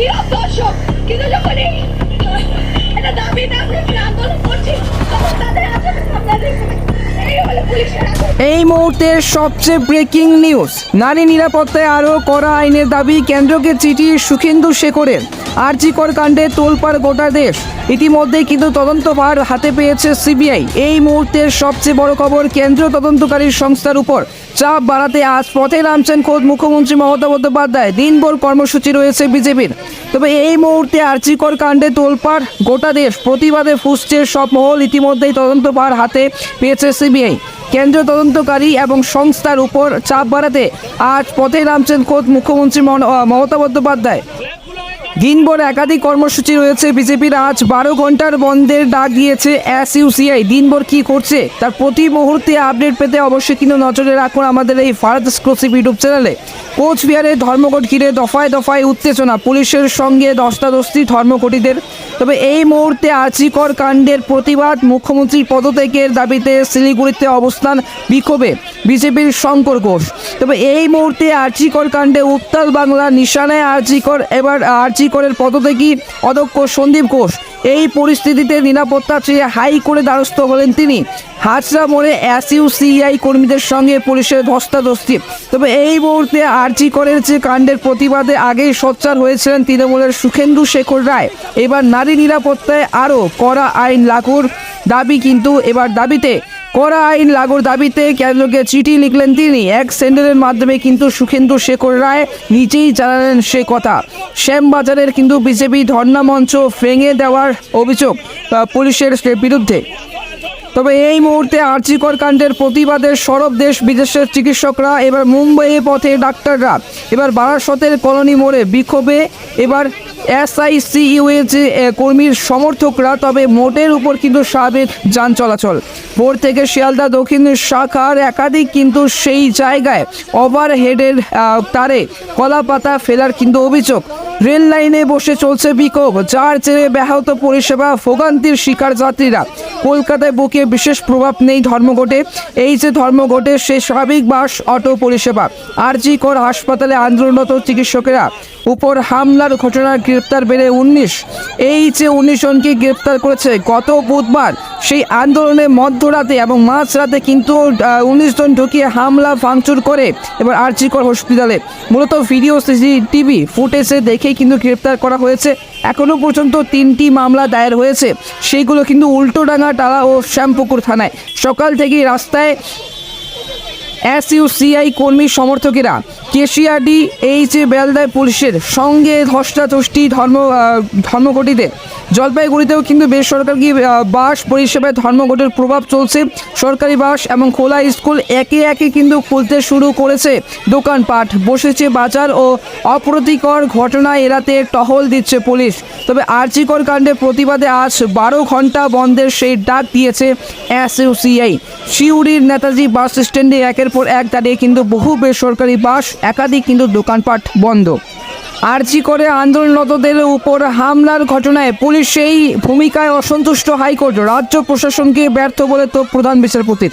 নীরব দর্শক কিন্তু যখন এই এটা দাবি না আমরা আন্দোলন করছি, তখন তাদের আচরণ আপনাদের এই হলো পুলিশের আচরণ এই মুহূর্তের সবচেয়ে ব্রেকিং নিউজ নারী নিরাপত্তায় আরও কড়া আইনের দাবি কেন্দ্রকে চিঠি সুখেন্দু শেখরের। আরজিকর কাণ্ডে তোলপাড় গোটা দেশ। ইতিমধ্যেই কিন্তু তদন্তভার হাতে পেয়েছে সিবিআই। এই মুহূর্তের সবচেয়ে বড় খবর কেন্দ্রীয় তদন্তকারী সংস্থার উপর। চাপ বাড়াতে আজ পথে নামছেন খোদ মুখ্যমন্ত্রী মমতা বন্দ্যোপাধ্যায়। দিনভর কর্মসূচি রয়েছে বিজেপির। তবে এই মুহূর্তে আর্চিকর কাণ্ডে তোলপাড় গোটা দেশ প্রতিবাদে ফুসছে সব মহল। ইতিমধ্যেই তদন্তভার হাতে পেয়েছে সিবিআই। কেন্দ্রীয় তদন্তকারী এবং সংস্থার উপর চাপ বাড়াতে আজ পথে নামছেন খোদ মুখ্যমন্ত্রী মমতা বন্দ্যোপাধ্যায়। দিনভর একাধিক কর্মসূচি রয়েছে। বিজেপির আজ বারো ঘণ্টার বন্ধের ডাক দিয়েছে এস ইউসিআই দিনভর কি করছে, তার প্রতি মুহূর্তে আপডেট পেতে অবশ্যই কিন্তু নজরে রাখুন আমাদের এই ভারত এক্সক্লুসিভ ইউটিউব চ্যানেলে। কোচবিহারে ধর্মঘট ঘিরে দফায় দফায় উত্তেজনা, পুলিশের সঙ্গে দস্তাদস্তি ধর্মঘটিদের। তবে এই মুহূর্তে আর্চিকর কাণ্ডের প্রতিবাদ মুখ্যমন্ত্রী পদত্যাগের দাবিতে শিলিগুড়িতে অবস্থান বিক্ষোভে বিজেপির শঙ্কর ঘোষ। তবে এই মুহূর্তে আর্চিকর কাণ্ডে উত্তাল বাংলা নিশানায় আর্চিকর এবার আর্চিকরের পদত্যাগী অধ্যক্ষ সন্দীপ ঘোষ। এই পরিস্থিতিতে নিরাপত্তা চেয়ে হাই দ্বারস্থ হলেন তিনি। হাজরা মোড়ে এসইউসিআই কর্মীদের সঙ্গে পুলিশের ধস্তাধস্তি। তবে এই মুহূর্তে আরজি করের যে কাণ্ডের প্রতিবাদে আগেই সোচ্চার হয়েছিলেন তৃণমূলের সুখেন্দু শেখর রায়। এবার নারী নিরাপত্তায় আরও কড়া আইন লাগুর দাবি কিন্তু এবার দাবিতে কড়া আইন লাগুর দাবিতে কেন্দ্রকে চিঠি লিখলেন তিনি। এক সেন্ডেলের মাধ্যমে কিন্তু সুখেন্দু শেখর রায় নিজেই জানালেন সে কথা। শ্যামবাজারের কিন্তু বিজেপি ধর্ণা মঞ্চ ভেঙে দেওয়ার অভিযোগ পুলিশের বিরুদ্ধে। তবে এই মুহূর্তে আর্চিকর কাণ্ডের প্রতিবাদে সরব দেশ বিদেশের চিকিৎসকরা এবার মুম্বাইয়ে পথে ডাক্তাররা। এবার বারাসতের কলোনি মোড়ে বিক্ষোভে এবার এসআইসিইউ এর যে কর্মীর সমর্থকরা, তবে মোটের উপর কিন্তু স্বাভাবিক যান চলাচল। ভোর থেকে শিয়ালদা দক্ষিণ শাখার একাধিক কিন্তু সেই জায়গায় ওভারহেডের তারে কলাপাতা ফেলার কিন্তু অভিযোগ। রেল লাইনে বসে চলছে বিক্ষোভ, যার জেরে ব্যাহত পরিষেবা ভোগান্তির শিকার যাত্রীরা। কলকাতায় বুকে বিশেষ প্রভাব নেই ধর্মঘটে। এই যে ধর্মঘটে, সে স্বাভাবিক বাস, অটো পরিষেবা। আরজি কর হাসপাতালে আন্দোলনরত চিকিৎসকেরা। উপর হামলার ঘটনার গ্রেপ্তার বেড়ে উনিশ। এই যে উনিশ জনকে গ্রেপ্তার করেছে, গত বুধবার সেই আন্দোলনে মধ্যরাতে এবং মাঝরাতে কিন্তু উনিশ জন ঢুকিয়ে হামলা ভাঙচুর করে এবার আরজিকর হসপিটালে। মূলত ভিডিও সিসিটিভি ফুটেজে দেখেই কিন্তু গ্রেপ্তার করা হয়েছে। এখনও পর্যন্ত তিনটি মামলা দায়ের হয়েছে। সেইগুলো কিন্তু উল্টোডাঙ্গা টালা ও শ্যামপুকুর থানায়। সকাল থেকেই রাস্তায় এসইউসিআই কর্মী সমর্থকেরা কেশিয়াডি এই যে বেলদায় পুলিশের সঙ্গে ধস্তাধস্তি ধর্ম ধর্মঘটিতে জলপাইগুড়িতেও কিন্তু বেসরকারি বাস পরিষেবায় ধর্মঘটের প্রভাব চলছে। সরকারি বাস এবং খোলা স্কুল একে একে কিন্তু খুলতে শুরু করেছে। দোকানপাট বসেছে বাজার ও অপ্রতিকর ঘটনা এড়াতে টহল দিচ্ছে পুলিশ। তবে আর্চিকর কাণ্ডে প্রতিবাদে আজ বারো ঘণ্টা বন্ধের সেই ডাক দিয়েছে এসইউসিআই। শিউড়ির নেতাজি বাস স্ট্যান্ডে একের পর এক দাঁড়িয়ে কিন্তু বহু বেসরকারি বাস একাধিক কিন্তু দোকানপাট বন্ধ। আর্জি করে আন্দোলনরতদের উপর হামলার ঘটনায় পুলিশ সেই ভূমিকায় অসন্তুষ্ট হাইকোর্ট, রাজ্য প্রশাসনকে ব্যর্থ বলে তো প্রধান বিচারপতির।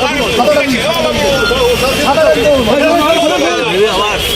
সাদা